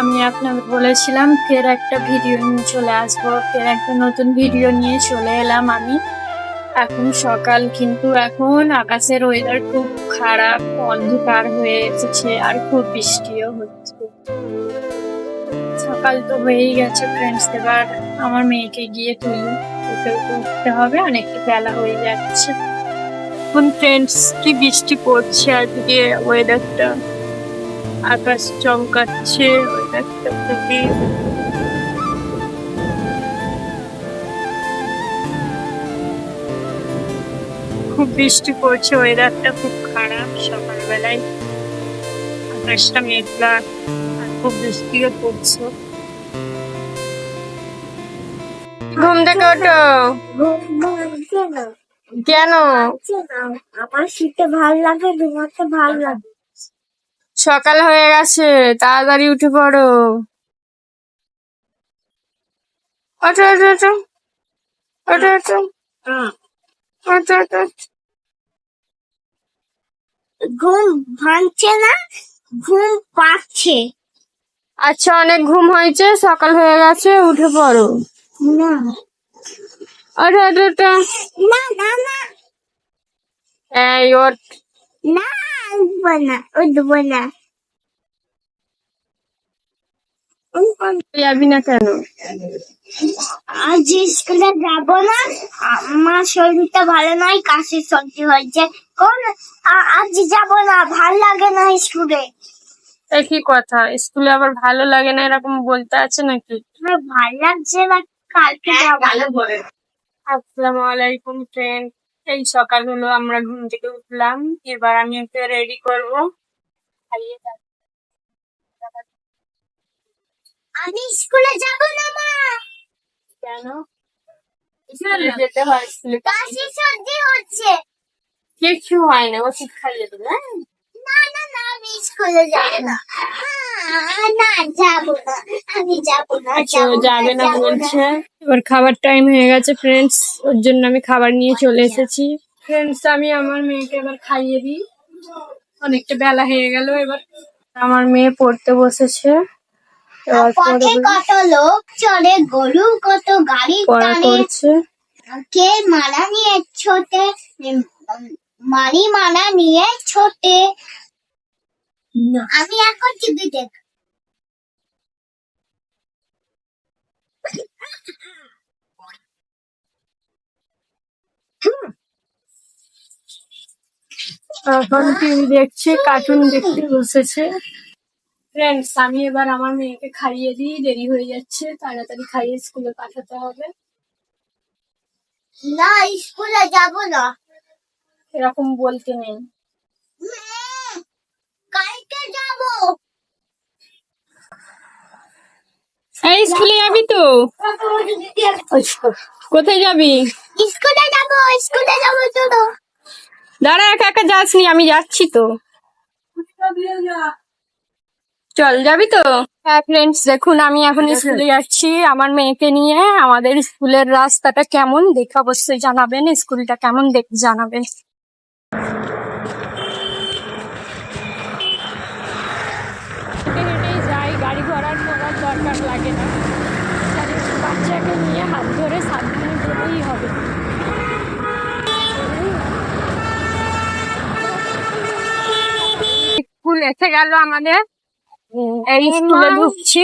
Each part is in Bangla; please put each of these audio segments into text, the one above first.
আমি আপনাদের বলেছিলাম, ফের একটা ভিডিও নিয়ে চলে আসব, ফের একটা নতুন ভিডিও নিয়ে চলে এলাম আমি। এখন সকাল, কিন্তু এখন আকাশের ওয়েদার খুব খারাপ, অন্ধকার হয়ে এসেছে আর খুব বৃষ্টিও হচ্ছে। সকাল তো হয়েই গেছে ফ্রেন্ডস এবার আমার মেয়েকে গিয়ে তুলি। ওকে উঠতে হবে, অনেকটা বেলা হয়ে যাচ্ছে। এখন ফ্রেন্ডস কি বৃষ্টি পড়ছে আজকে ওয়েদারটা আকাশ চমকাচ্ছে খুব বৃষ্টি পড়ছে ওয়েদারটা খুব খারাপ সকালবেলায়। আকাশটা মেঘলা, আর খুব বৃষ্টিও পড়ছে। ঘুম থেকে ওঠো। কেন? আমার শীতে ভালো লাগে, ঘুমাতে ভালো লাগে। সকাল হয়ে গেছে তাড়াতাড়ি উঠে পড়ো। ওঠো ওঠো ওঠো। ওঠো ওঠো। ওঠো ওঠো ঘুম ভাঙছে না? ঘুম পাচ্ছে। আচ্ছা অনেক ঘুম হয়েছে সকাল হয়ে গেছে উঠে পড়ো। না। ওঠো ওঠো ওঠো। না না না। এই ওঠ। না উঠবো না উঠবো না। যাবি না কেন আজ স্কুলে যাব না আমার শরীরটা ভালো নয় কাশির সর্দি হয়েছে। কোন আজ যাব না ভালো লাগে না স্কুলে একই কথা? স্কুলে আবার ভালো লাগে না এরকম বলতে আছে নাকি? ভালো লাগছে না কালকে যাব। আসসালামু আলাইকুম ফ্রেন্ড এই সকাল হলো আমরা ঘুম থেকে উঠলাম। এবার আমি ওকে রেডি করব। আমি স্কুলে যাব না মা। কেন? স্কুলে যেতে হয় স্কুলে কাশি সর্দি হচ্ছে। কিছু হয় না ওষুধ খাইয়ে দেবে হ্যাঁ? না না না আমি স্কুলে যাব না। আহ, না যাব না। আমি যাব না আচ্ছা, যাব না বলছে। এবার খাবার টাইম হয়ে গেছে ফ্রেন্ডস ওর জন্য আমি খাবার নিয়ে চলে এসেছি। ফ্রেন্ডস আমি আমার মেয়েকে এবার খাইয়ে দিই। অনেকটা বেলা হয়ে গেল এবার আমার মেয়ে পড়তে বসেছে। পথে কত লোক চলে গরু কত গাড়ি টানে কে মালা নিয়ে ছোটে মারি মালা নিয়ে ছোটে। আমি এখন টিভি দেখ। এখন টিভি দেখছে কার্টুন দেখতে বসেছে। ফ্রেন্ডস আমি এবার আমার মেয়েকে খাইয়ে দিই দেরি হয়ে যাচ্ছে তাড়াতাড়ি খাইয়ে স্কুলে পাঠাতে হবে। না স্কুলে যাব না। এরকম বলতে নেই। কালকে যাব। এই স্কুলে যাবি তো? কোথায় যাবি? স্কুলে যাব স্কুলে যাব তো দাঁড়া একা একা যাসনি আমি যাচ্ছি তো। চল যাবি তো? হ্যাঁ ফ্রেন্ডস দেখুন আমি এখন স্কুলে যাচ্ছি। আমার মেয়েকে নিয়ে আমাদের স্কুলের রাস্তাটা কেমন দেখে অবশ্যই জানাবেন স্কুলটা কেমন দেখ জানাবেন। হেঁটে হেঁটেই যাই গাড়ি ঘোড়ার করার দরকার লাগে না। বাচ্চাকে নিয়ে হাত ধরে সাবধানে হবে। স্কুল এসে গেল আমাদের। এই স্কুলে ঢুকছি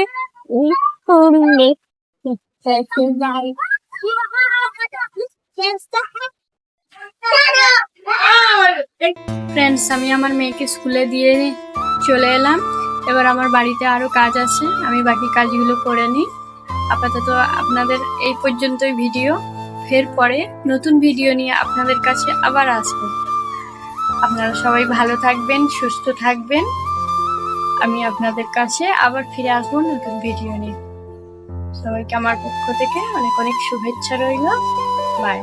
ফ্রেন্ডস আমি আমার মেয়েকে স্কুলে দিয়ে চলে এলাম। এবার আমার বাড়িতে আরও কাজ আছে। আমি বাকি কাজগুলো করে নিই। আপাতত আপনাদের এই পর্যন্তই ভিডিও ফের পরে নতুন ভিডিও নিয়ে আপনাদের কাছে আবার আসব। আপনারা সবাই ভালো থাকবেন সুস্থ থাকবেন। আমি আপনাদের কাছে আবার ফিরে আসব নতুন ভিডিও নিয়ে। সবাইকে আমার পক্ষ থেকে অনেক অনেক শুভেচ্ছা রইল। বাই